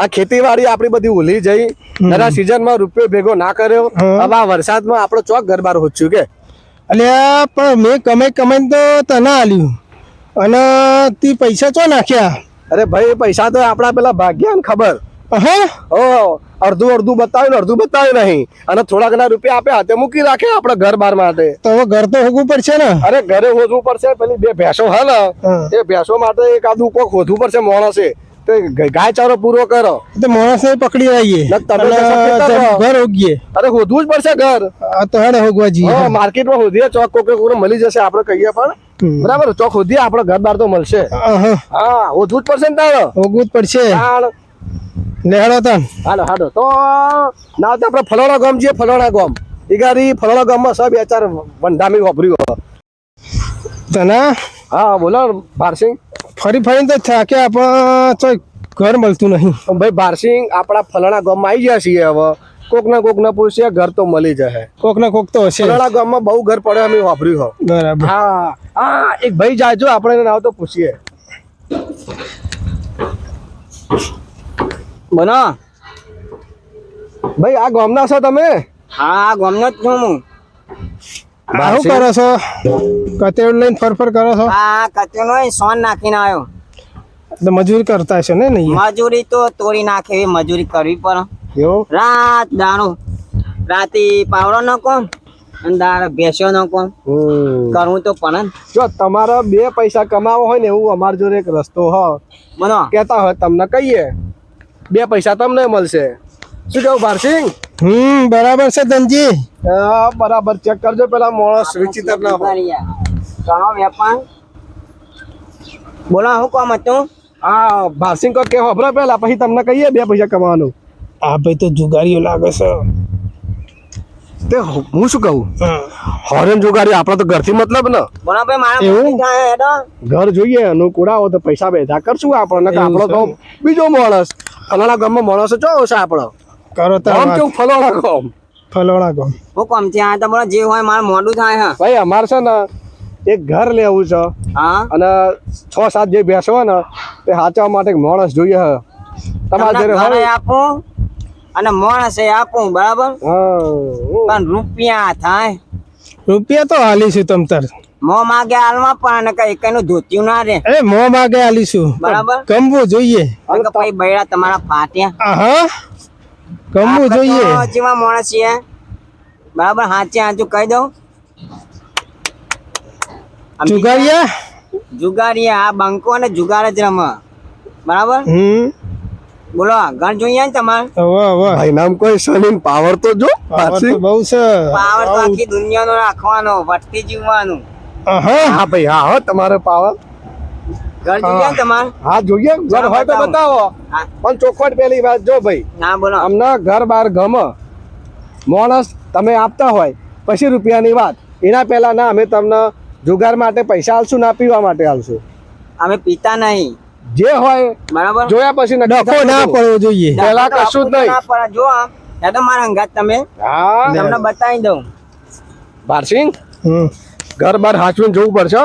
આ ખેતીવાડી આપણી બધી ઉલી જઈ જરા સીઝનમાં રૂપિયો ભેગો ના કર્યો. હવે આ વરસાદમાં આપણો ચોક ગરબાર હોચ્યું કે? અલ્યા પણ મેં કમાઈ કમાઈ તો તને આલ્યું. અને તી પૈસા ચો નાખ્યા? અરે ભાઈ પૈસા તો આપણા પેલા ભાગ્યા ને ખબર અડધું અડધું બતાવ્યું ને અડધું બતાવ્યું નહીં. અને થોડા ઘણા રૂપિયા આપે હાથે મૂકી રાખે આપણે ઘર બાર માટે. તો હવે ઘર તો હોગવું પડશે ને? અરે ઘરે હોધવું પડશે પેલી બે ભેંસો હા ને. એ ભેંસો માટે એક આદુ કોક હોધવું પડશે માણસે તો ગાય ચારો પૂરો કરો. તો માણસ પકડી આવીએ. ઘર ઉગીએ. અરે હોધવું જ પડશે ઘર. તો હેડે હોગવા જઈએ. માર્કેટમાં હોધીએ ચોક કોકે કોને મળી જશે આપણે કહીએ પણ. બરાબર ચોક હોધીએ આપણે ઘર બાર તો મળશે. હા હોધવું જ પડશે ને તારો. હોગવું જ પડશે. તાણ. તન. હાલો હાડો તો ના તો આપણે ફલોણા ગામ જઈએ ફલોણા ગામ. ઈગારી ફલોણા ગામમાં સબ બે ચાર વંધામી વાપર્યું. તને? હા બોલો ભારસિંહ ફરી ફરીને તો થાક્યા પણ તો ઘર મળતું નહીં. ભાઈ ભારસિંહ આપણા ફલાણા ગામમાં આવી ગયા છીએ હવે. કોક ના કોક ના પૂછીએ ઘર તો મળી જશે. કોક ના કોક તો હશે. ફલાણા ગામમાં બહુ ઘર પડે અમે વાપર્યું હો. બરાબર. હા હા એક ભાઈ જાજો આપણે એને નાવ તો પૂછીએ. બના. ભાઈ આ ગામના છો તમે? હા ગમનો જ છું હું. આ શું કરો છો? કતેડ લઈને ફરફર કરો છો? આ કચરો સોન નાખીને આવ્યો. તો મજૂરી કરતા છે ને નહીં? મજૂરી તો તોડી નાખે એવી મજૂરી કરવી પડે. એવો? રાત દાણો રાતે પાવડો ન કોમ અને દાડે ભેંસો નો કોમ હમ. કરવું તો પણ જો તમારા બે પૈસા કમાવો હોય ને એવું અમાર જોડે એક રસ્તો હો. મને કહેતા હોય તમને કહીએ. બે પૈસા તમને મળશે. શું કેવું ભારસિંહ હમ બરાબર છે ધનજી. હા બરાબર ચેક કરજો પેલા માણસ વિચિત્ર ના વેપાર. બોલો શું કામ હતું? આ ભારસિંહ કો કે ખબર પેલા પછી તમને કહીએ બે પૈસા કમાવાનું. આ ભાઈ તો જુગારીઓ લાગે છે. તે હું શું કહું? હોરન હોરેન જુગાડી આપણે તો ઘરથી મતલબ ને. બોલા ભાઈ મારા એવું? ઘર જોઈએ અનુકૂળ કુડાવો તો પૈસા બેધા કરશું આપણને આપણો તો બીજો માણસ. ફલાણા ગામમાં માણસ જો છે આપણો? કરો તો ફલાણા ગામ? ફલોણા ગામ. હું કામ છે આ જે હોય મારે મોડું થાય હા. ભાઈ અમારે છે ને એક ઘર લેવું છે. હા? અને છ સાત જે બેસો ને તે હાચવા માટે માણસ જોઈએ હે. તમારે ઘરે આપો અને માણસ માણસે આપું બરાબર? હા પણ રૂપિયા થાય. રૂપિયા તો હાલીશું તમ તાર. મો માગે હાલમાં પણ અને કઈ કઈનું ધોત્યું ના રે એ મો માગે હાલીશું બરાબર. ગમવું જોઈએ. પછી બૈરા તમારા ફાટ્યા આહા. આપણે જોઈએ. જેવા માણસ છીએ. બરાબર હાચે હાચું કહી દઉં. જુગારિયા? જુગારિયા આ બંકો અને જુગાર જ રમે. બરાબર? હમ. બોલો ઘર જોઈએ ને તમારે? વાહ વાહ ભાઈ નામ કોઈ સલીમ પાવર તો જો પાછી. બહુ છે. પાવર તો આખી દુનિયાનો રાખવાનો વટતી જીવવાનું. હા હા ભાઈ હા હો તમારો પાવર. ઘર જોઈએ તમારે. હા જોઈએ. ઘર હોય તો બતાવો. બતાવો. પણ ચોખવટ પેલી વાત જો ભાઈ. ના બોલો. અમને ઘર બાર ગમે. માણસ તમે આપતા હોય પછી રૂપિયાની વાત. એના પહેલા ના અમે તમને જુગાર માટે પૈસા આલશું ના પીવા માટે આલશું. અમે પીતા નહીં. જે હોય બરાબર? જોયા પછી ડખો ના પડવો જોઈએ. પહેલા કશું જ નહીં. જો આમ એ તો મારા અંગાત તમે? હા. તમને બતાવી દઉં. ભારસિંહ ઘર બાર હાચવીને જોવું પડશે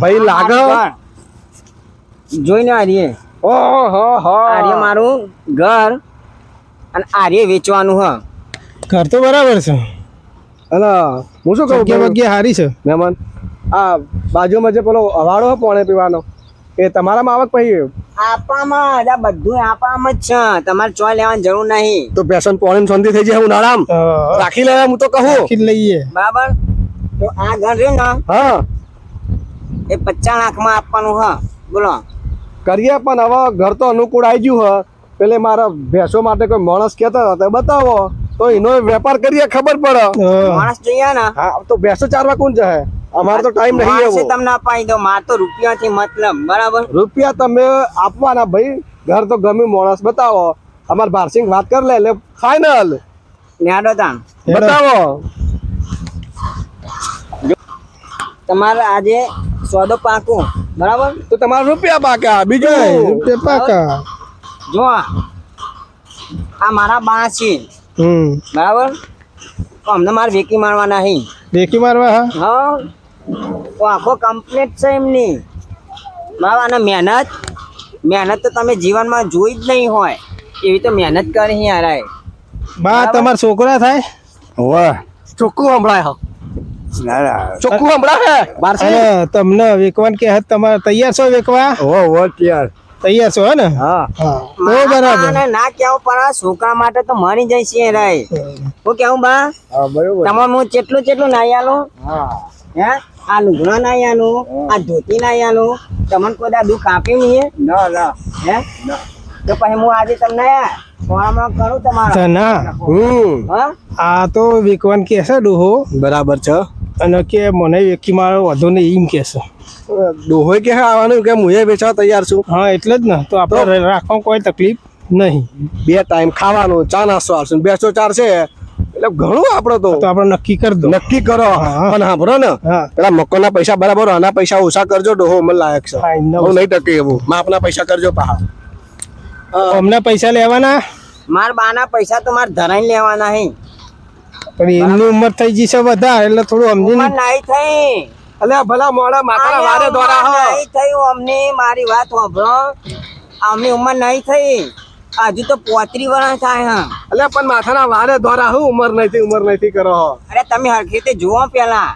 ભાઈ લાગે. જોઈને આર્યે ઓહો હો. હો. આર્ય મારું ઘર અને આર્ય વેચવાનું હ. ઘર તો બરાબર છે. અને હું શું કહું? જગ્યા હારી છે. મહેમાન આ બાજુમાં જે પેલો અવાડો હોય પોણે પીવાનો એ તમારામાં આવક પછી આપવામાં આ બધું આપવામાં જ છે. તમારે ચોય લેવાની જરૂર નહીં. તો પેશન પોણે શાંતિ થઈ જાય ઉનાળામ? હા. રાખી લેવા હું તો કહું. રાખી લઈએ. બરાબર? તો આ ઘર રહ્યું ને હા. એ પચાસ લાખમાં આપવાનું હા. બોલો. કરીએ પણ હવે ઘર તો અનુકૂળ આવી ગયું હોય પેલે મારા ભેંસો માટે કોઈ માણસ કહેતા હતા બતાવો. તો એનો વેપાર કરીએ ખબર પડે. માણસ જોઈએ ને. હા તો ભેંસો ચારવા કોણ જાય અમારે તો ટાઈમ નહીં એવો. તમને અપાઈ દો માર તો રૂપિયાથી મતલબ બરાબર? રૂપિયા તમે આપવાના ભાઈ. ઘર તો ગમે માણસ બતાવો. અમાર ભારસિંગ વાત કરી લે એટલે ફાઇનલ ન્યાડો તાણ. બતાવો. તમારે આજે સોદો પાકું. બરાબર? તો તમારા રૂપિયા પાકા બીજું રૂપિયા પાકા. જો આ. આ મારા બા છે. હમ. બરાબર? તો અમને મારે વેકી મારવા નહીં. વેકી મારવા હા? હા? તો આખો કમ્પ્લીટ છે એમની. બરાબર? અને મહેનત મહેનત તો તમે જીવનમાં જોઈ જ નહીં હોય. એવી તો મહેનત કરી યાર બા તમારા છોકરા થાય? વાહ ચોખ્ખું સંભળાય હો. ચોખ્ખું સંભળાય હે? બારસી? તમને વેકવાન કે તમારે તૈયાર છો વેકવા? ઓ ઓ તૈયાર. તૈયાર છો હે ને? હા. હા તો બરાબર. ના કેવું પણ આ છોકરા માટે તો મરી જાય છે રે. હું કેવું બા? હા બરોબર. તમારે હું કેટલું કેટલું નાઈ આલું? હા. હે? આ લુગડા નાઈ આલું આ ધોતી નાઈ આલું. તમને કોઈ દુઃખ આપ્યું નહીં ના ના. હે? તો પછી હું આજે તમને કરું તમારો. ના હમ હા? આ તો વિકવાન કે છે ડોહો. બરાબર છે. અને કે મને વેકી મારો વધુ ને એમ કે છે. ડોહોય કે આવવાનું કે હું વેચવા તૈયાર છું? હા એટલે જ ને. તો આપણે રાખવા કોઈ તકલીફ નહીં. બે ટાઈમ ખાવાનું ચા નાસ્તો આવશે બેસો ચાર છે. એટલે ઘણું આપડે તો. તો આપણે નક્કી કરી દો. નક્કી કરો. હા. પણ સાંભળો ને. હા. પેલા મકોના પૈસા બરાબર આના પૈસા ઓછા કરજો ડોહો મને લાયક છે. હા, હું નહીં ટકે એવું. માપના પૈસા કરજો પા અમને પૈસા લેવાના? માર બાના પૈસા તો મારે ધરાઈને લેવાના હે. પણ એમની ઉંમર થઈ ગઈ છે વધારે એટલે થોડું સમજી નહીં થઈ. અલ્યા ભલા મોડા માતાના વારે દ્વારા હો. નહીં થયું અમને મારી વાત સાંભળો. અમની ઉંમર નહીં થઈ. હજુ તો પોત્રી વર્ષ થાય હા. અલ્યા પણ માથાના વારે દ્વારા હું ઉંમર નથી ઉંમર નથી કરો અરે તમે હરખી રીતે જુઓ પેલા.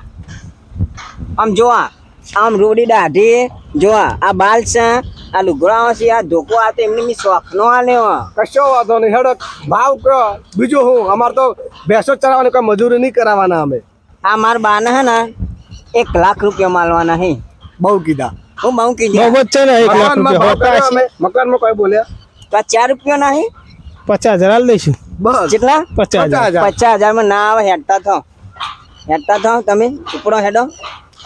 આમ જોવા આમ રોડી દાઢી. જોવા આ બાલ છે આ લુગડાઓ છે આ ધોકો આ તો એમની શોખનો આલે કશો વાંધો નહીં હેડો. ભાવ કયો બીજું હું અમાર તો ભેંસો ચરાવવાની કોઈ મજૂરી નહીં કરાવવાના અમે. આ માર બાને હે ને એક લાખ રૂપિયા માલવાના હે. બહુ કીધા. હું બહુ કીધું. બહુ છે ને એક લાખ મકાનમાં રૂપિયા. મકાનમાં કોઈ બોલ્યા? તો આ ચાર રૂપિયા ના હે? પચાસ હજાર આલી દઈશું. બસ. કેટલા? પચાસ હજાર. પચાસ હજાર. પચાસ હજારમાં ના આવે હેડતા થો હેડતા થો તમે. ઉપડો હેડો.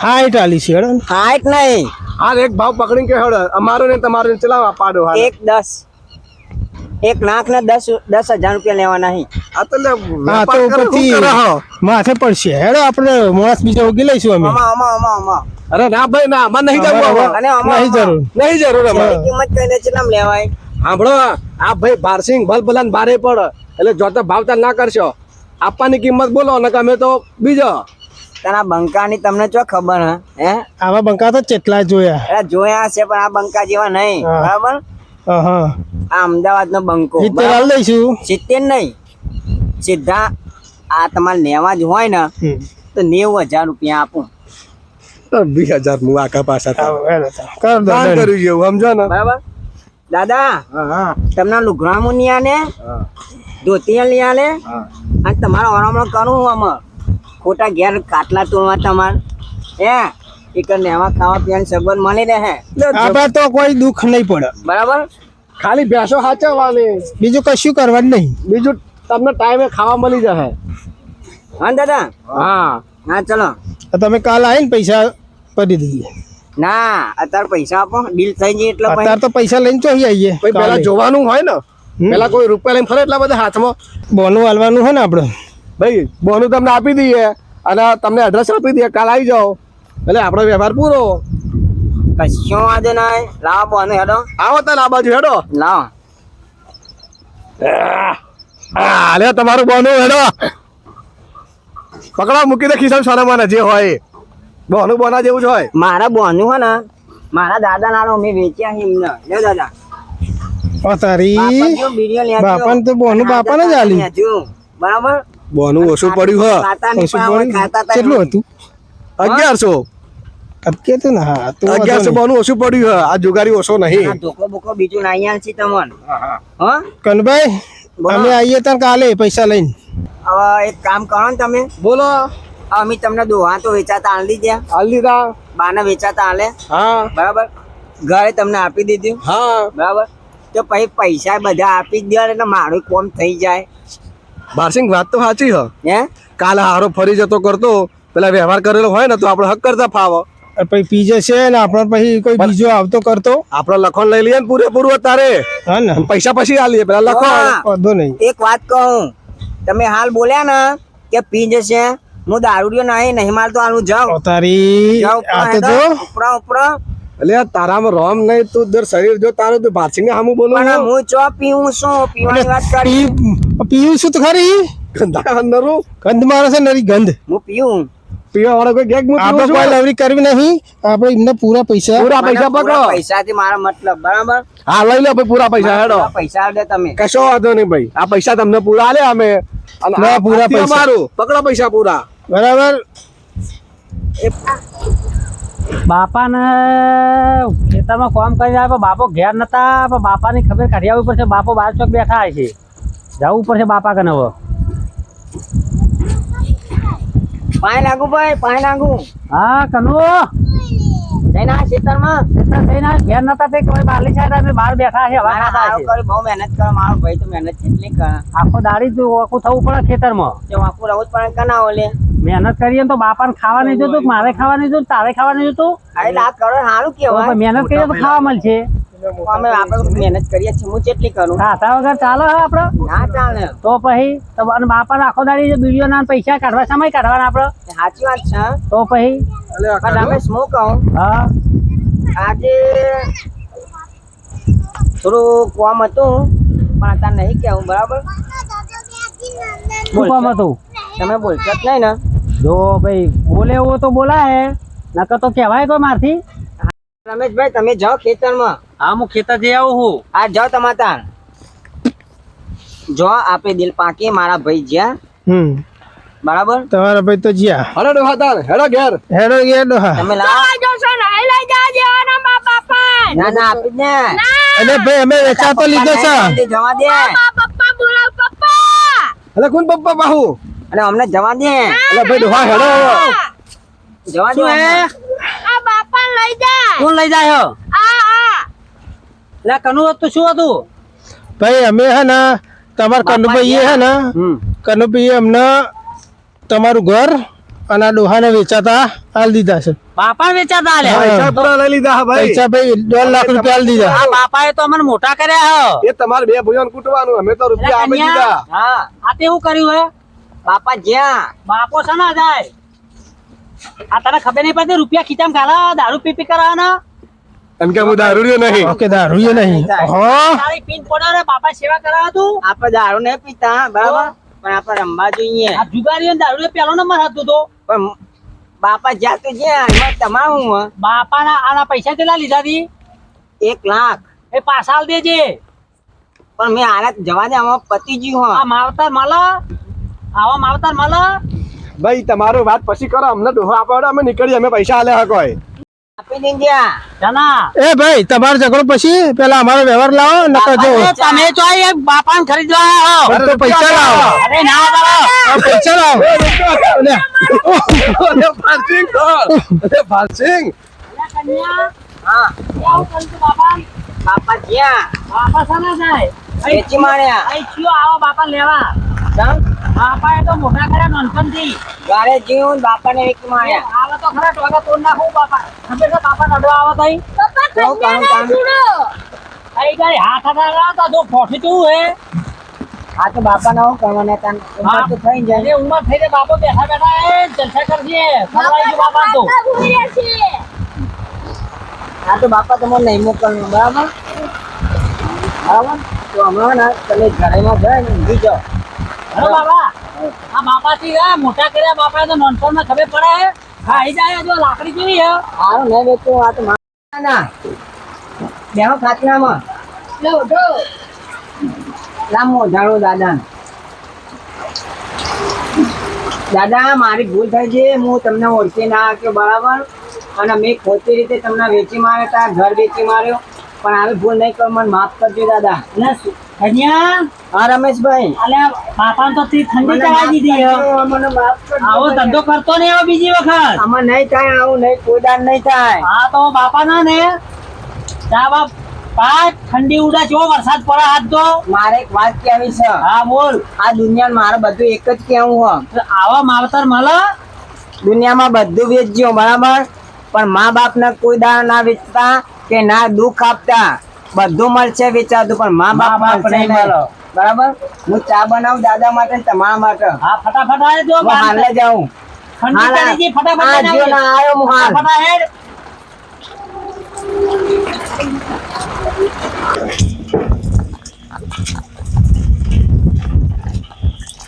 હા એ આલી છે હેડો. હાઈટ નહીં. હાલ એક ભાવ પકડીને કે હેડો અમારો ને તમારો ને ચલાવો પાડો હાલ. એક દસ. એક નાખ ને દસ દસ હજાર રૂપિયા લેવાના નહીં આ તો લે હા તો ઉપરથી? માથે પડશે. હેડો આપણે માણસ બીજા ઉગી લઈશું અમે. આમાં આમાં આમાં આમાં. અરે ના ભાઈ ના અમારે નહીં જવું હવે. અને આમાં નહીં જરૂર. નહીં જરૂર અમારે કિંમત કઈને ચલામ લેવાય. સાંભળો આ ભાઈ બારસિંગ ભલ ભલાન બારે પડ. એટલે જોતા ભાવતા ના કરશો. આપવાની કિંમત બોલો ને અમે તો બીજો. તારા બંકાની તમને ચો ખબર હે? હે? આવા બંકા તો કેટલા જોયા. અરે જોયા છે પણ આ બંકા જેવા નહીં. બરાબર? આ અમદાવાદ નો બંકો. સિત્તેર આલી દઈશું સિત્તેર નહીં. સીધા આ તમારે લેવા જ હોય ને તો નેવું હજાર રૂપિયા આપું. વીસ હજાર હું આખા પાછા. કર્યું છે સમજો ને? બરાબર? દાદા તમને લુગડામું નહીં આને હા. ધોતી નહીં આલે? અને તમારા હરામણો કરું હું આમાં? ખોટા ઘેર કાટલા તોડવા તમાર. હે? એક નેવા ખાવા પીવાની સગવડ મળી રહે. આપણા તો કોઈ દુઃખ નહીં પડે. બરાબર? ખાલી ભેંસો સાચવવાની બીજું કશું કરવાનું નહીં? બીજું તમને ટાઈમે ખાવા મળી જશે. હા દાદા? હા. હા ચલો. તમે કાલ આવીને પૈસા ભરી દઈએ ના અત્યારે પૈસા આપો. ડીલ થઈ જાય એટલે અત્યારે તો પૈસા લઈને ચોહી આવીએ પેલા જોવાનું હોય ને? પેલા કોઈ રૂપિયા લઈને ફરે એટલા બધા હાથમાં? બોનું હાલવાનું હોય ને આપણે ભાઈ બોનું તમને આપી દઈએ અને તમને એડ્રેસ આપી દઈએ કાલ આવી જાઓ. એટલે આપણો વ્યવહાર પૂરો. કશો વાંધો ના લાવો બોનો હેડો. આવો તાર આ બાજુ હેડો. લાવો. હા તમારું બોનું હેડો. પકડા મૂકી દે ખિસ્સા સોનામાં જે હોય. બોનું બોના જેવું જ હોય. મારા બોનું હે ને મારા દાદા નાનો મેં વેચ્યા એમને. લે દાદા. તારી બાપા તો બોનું બાપાને જ આલી. બરાબર? બોનું ઓછું પડ્યું હા. કેટલું હતું? અગિયારસો. અટકે તો ના હા તો અગિયારસો બોનું ઓછું પડ્યું હા. આ જુગારી ઓછો નહીં. ધોકો બોકો બીજું ના અહીંયા છે તમન. હા કનભાઈ. અમે આવીએ ત્યાં કાલે પૈસા લઈને. હવે એક કામ કરો ને તમે. બોલો. અમે તમને દોહા તો વેચાતા આલી દીધા. હાલ દીધા. બાના વેચાતા આલે. હા. બરાબર? ઘરે તમને આપી દીધું. હા. બરાબર? તો પછી પૈસા બધા આપી જ દે એટલે મારું કોમ થઈ જાય. બારસિંગ વાત તો સાચી હ. હે? કાલે હારો ફરી જતો કરતો પેલા વ્યવહાર કરેલો હોય ને તો આપણે હક કરતા ફાવો. અને પછી પીજે છે ને આપણે પછી કોઈ બીજો આવતો કરતો? આપણે લખણ લઈ લઈએ ને પૂરેપૂરું અત્યારે. હા ને. પૈસા પછી આલીએ પેલા લખણ વાંધો નહીં. એક વાત કહું તમે હાલ બોલ્યા ને કે પીજે છે હું દારૂડિયો નહીં નહીં મારતો આનું જાઉં. ઓ તારી આ તો જો. ઉપરા ઉપરા. એટલે તારામાં રોમ નહીં તું દર શરીર જો તારું તું બારસિંગ સામું બોલો હું ચો પીવું શું? પીવાની વાત કરી. પીવું શું તો ખરી? અંદરું ગંધ મારે છે નરી ગંધ. હું પીવું પીવા વાળા કોઈ ગેગ આપણે કોઈ લવરી કરવી નહીં. આપણે એમને પૂરા પૈસા. પૂરા પૈસા પકડો. પૈસાથી મારા મતલબ બરાબર? હા લઈ લો ભાઈ પૂરા પૈસા હેડો. પૈસા દે તમે. કશો વાંધો નહીં ભાઈ. આ પૈસા તમને પૂરા આલે અમે. અને પૂરા પૈસા. મારું પકડો પૈસા પૂરા. બરાબર? બાપાને ખેતરમાં કામ કરી રહ્યા બાપો ઘેર નતા પણ બાપાની ખબર કાઢી આવવી પડશે. બાપો બાર ચોક બેઠા છે જવું પડશે બાપા કને હવે. પાણી નાખું ભાઈ પાણી નાખું. હા કનુ. જઈને ખેતરમાં. ખેતર થઈને ઘેર નતા તે કોઈ બારલી સાઈડ અમે બહાર બેઠા છે હવા ખાતા છે. બહુ મહેનત કરો મારો ભાઈ તો મહેનત કેટલી કરે. આખો દાડી જ થવું પડે ખેતરમાં. તે વાંકું રહું જ પડે કના ઓલે. મહેનત કરીએ ને તો બાપાને ખાવા નહીં જોતું મારે ખાવા નહીં જોતું તારે ખાવા નહીં જોતું. એટલે આ કરો સારું કેવાય મહેનત કરીએ તો ખાવા મળશે. અમે આપણે મહેનત કરીએ છીએ હું કેટલી કરું. ખાતા વગર ચાલે હે આપણે. ના ચાલે. તો પછી તો બાપા આખો દાડી બીડીઓ ના પૈસા કાઢવા સમય કાઢવાના આપણે? સાચી વાત છે. તો પછી? પણ અમે શું કહું? હા. આજે થોડું કોમ હતું પણ અત્યારે નહીં કેવું બરાબર? શું કોમ હતું? તમે બોલશો જ નહીં ને. જો ભાઈ બોલે એવું તો બોલાય. નકર તો કહેવાય કોઈ મારથી. રમેશભાઈ તમે જાઓ ખેતરમાં. હા હું ખેતર જઈ આવું હું આ જાઓ તમારે તાર જો આપે દિલ પાકી મારા ભાઈ જ્યાં. હમ. બરાબર? તમારા ભાઈ તો જ્યાં. હેલો ડોહા તાર હેલો ઘેર. હેલો ઘેર ડોહા. તમે લાવો ના ના આપી ને. એટલે ભાઈ અમે વેચા તો લીધો છે. જવા દે. એટલે કોણ પપ્પા બાહુ? અને અમને જવા દે. એટલે ભાઈ ડોહા હેલો જવા દે. શું હે કોણ લઈ જાય લે કનુ તો શું હતું? ભાઈ અમે હે ને તમારા કનુભાઈ હે ને હમ. કનુભાઈ અમને તમારું ઘર અને ડોહાને વેચાતા આલ દીધા છે. બાપા વેચાતા આલે? પૈસા પૂરા લઈ લીધા ભાઈ. પૈસા ભાઈ દોઢ લાખ રૂપિયા આલ દીધા. આ બાપાએ તો અમને મોટા કર્યા હો. એ તમારે બે ભાઈઓને કૂટવાનું અમે તો રૂપિયા આપી દીધા. હા. આ તે હું કર્યું હે? બાપા જ્યાં. બાપો છે ના જાય. આ તને ખબર નહીં પડતી રૂપિયા ખીચામ ગાલા દારૂ પી પી કરાવવાના એમ કે હું દારૂડિયો નહીં. ઓકે દારૂ નહીં. હા તારી પીન પડો રે બાપા સેવા કરાવ તું? આપણે દારૂ નહીં પીતા બરાબર? પણ આપણે રમવા જોઈએ. આ જુગારી દારૂ પેલો નંબર હતો તો. પણ બાપા જાતે જ્યાં એમાં તમારું બાપાના આના પૈસા કેટલા લીધા હતી એક લાખ. એ પાછા આલ દેજે. પણ મેં આને જવા દે આમાં પતિજી ગયું આ હા માવતર માલા? આવા માવતર માલા? ભાઈ તમારો વાત પછી કરો. અમને ડોહો આપો અમે નીકળીએ અમે પૈસા આલે હા એ ભાઈ તમારો ઝઘડો પછી પેલા અમારો વ્યવહાર લાવો નકર જો તમે તો પૈસા લાવો. અરે ના પૈસા લાવો. ફાસિંગ બાપા. બાપા જ્યાં. બાપા શાના જાય. વેચી માણ્યા. અહીં થયો આવો બાપા લેવા. સમ એ તો મોટા કર્યા નાનપણથી. ગારે જીવું બાપાને વેચી માણ્યા. આવો તો ખરા ટોગા તોડ નાખું બાપા. ખબર છે બાપા નડો આવે તઈ? બાપા કામ કામ. અહીં ગાડી હાથ હાથ તો જો ફોટી તું હે? આ તો બાપા નો કરવાના તાન ઉંમર તો થઈ જાય. ઉમર ઉંમર થઈ જાય બાપો બેઠા બેઠા એ જલસા કરજે. ફરવાઈ ગયો બાપા તો. આ તો બાપા તમને નહીં મોકલવું બરાબર? બરાબર? તો હમણાં ને તમે ઘરેમાં જાય ને ઊંઘી જાઓ. બાબા આ બાપાથી મોટા કર્યા બાપા તો નોનપણમાં ખબર પડે હે? ખાઈ જાય જો લાકડી કેવી હે? સારું નહીં વેચવું આ તો ના. બેહો લાંબો જાણો દાદા દાદા મારી ભૂલ થઈ છે હું તમને ઓળખી ના શક્યો બરાબર. અને મેં ખોટી રીતે તમને વેચી માર્યો તા ઘર વેચી માર્યો. પણ આવી ભૂલ નહીં કરો મને માફ કરજો દાદા? કન્યા હા રમેશભાઈ. અલે બાપા તો તે ઠંડી ચડાવી દીધી હે. મને માફ કરજો. આવો ધંધો કરતો નહીં આવો બીજી વખત. આમાં નહીં થાય આવું નહીં કોઈ દાડ નહીં થાય. હા તો બાપા ના ને ચા બાપ પાંચ ઠંડી ઉડે જો વરસાદ પડે હાથ તો મારે એક વાત કહેવી છે. હા બોલ. આ દુનિયામાં મારે બધું એક જ કહેવું હોય. તો આવા માવતર મળે દુનિયામાં બધું વેચજો બરાબર? પણ મા બાપને કોઈ દાળ ના વેચતા કે ના દુઃખ આપતા બધું મળશે વિચારતું પણ મા બાપ મળશે નહીં બરાબર? હું ચા બનાવું દાદા માટે તમારા માટે. હા ફટાફટ આય જો હું હાલે જાઉં. ફટાફટ આવ્યો હું હાલ.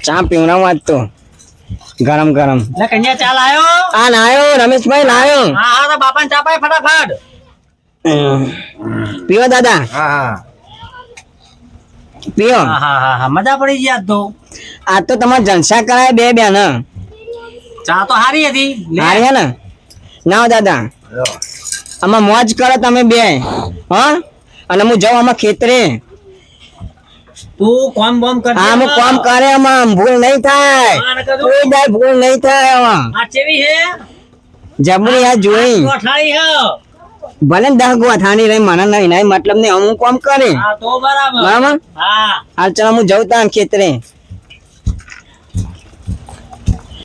ચા પીવડાવું આજ તો. ગરમ ગરમ. કન્યા ચાલ આયો આ નાયો રમેશભાઈ નાયો હા હા તો ચા પાય ફટાફટ. પીઓ દાદા પીઓ મજા પડી ગઈ તો આ તો તમારે જલસા કરાય બે બે ને ચા તો હારી હતી હારી ને ના દાદા આમાં મોજ કરો તમે બે હા અને હું જાઉં આમાં ખેતરે તું કોમ કરે આમાં ભૂલ નહીં થાય કોઈ ભૂલ નહીં થાય આમાં જબરી આ જોઈ ભલે ને દહ થાની રહી મને નહીં નહીં મતલબ નહીં અમુક કામ કરે. બરાબર. બરાબર? હા. હાલ ચાલો હું જઉં તાં ખેતરે.